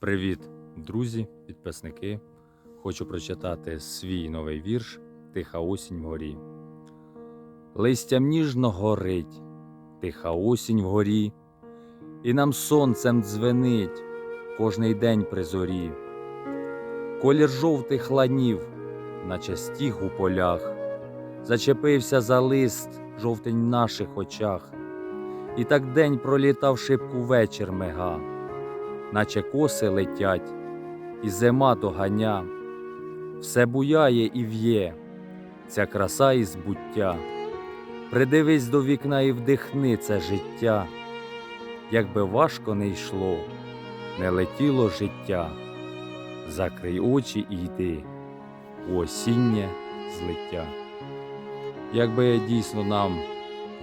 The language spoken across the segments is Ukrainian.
Привіт, друзі, підписники. Хочу прочитати свій новий вірш Тиха осінь вгорі. Листям ніжно горить, тиха осінь вгорі, і нам сонцем дзвенить кожний день при зорі. Колір жовтих ланів, наче стіг у полях, зачепився за лист жовтень в наших очах, і так день пролітав шибку вечір мига наче коси летять, і зима доганя, все буяє і в'є, ця краса і збуття. Придивись до вікна і вдихни це життя, як би важко не йшло, не летіло життя, закрий очі і йди у осіннє злиття. Якби дійсно нам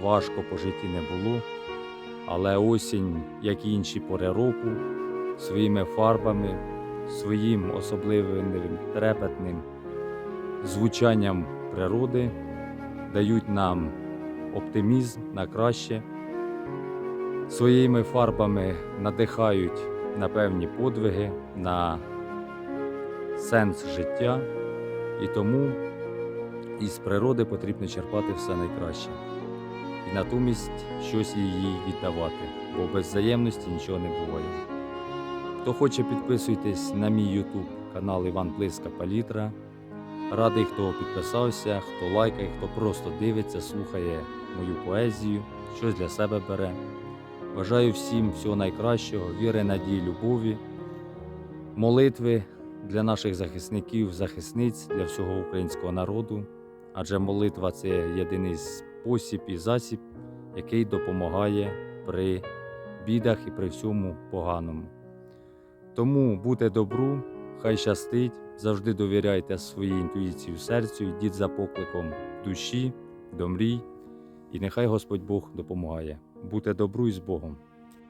важко по житті не було, але осінь, як і інші пори року, своїми фарбами, своїм особливим трепетним звучанням природи дають нам оптимізм на краще, своїми фарбами надихають на певні подвиги, на сенс життя, і тому із природи потрібно черпати все найкраще. І натомість щось їй віддавати, бо без взаємності нічого не буває. Хто хоче, підписуйтесь на мій YouTube канал Іван Плиска Палітра. Радий, хто підписався, хто лайкає, хто просто дивиться, слухає мою поезію, щось для себе бере. Бажаю всім всього найкращого, віри, надії, любові, молитви для наших захисників, захисниць, для всього українського народу. Адже молитва це єдиний спосіб і засіб, який допомагає при бідах і при всьому поганому. Тому будьте добру, хай щастить, завжди довіряйте своїй інтуїції серцю, йдіть за покликом душі, до мрій, і нехай Господь Бог допомагає. Будьте добру і з Богом.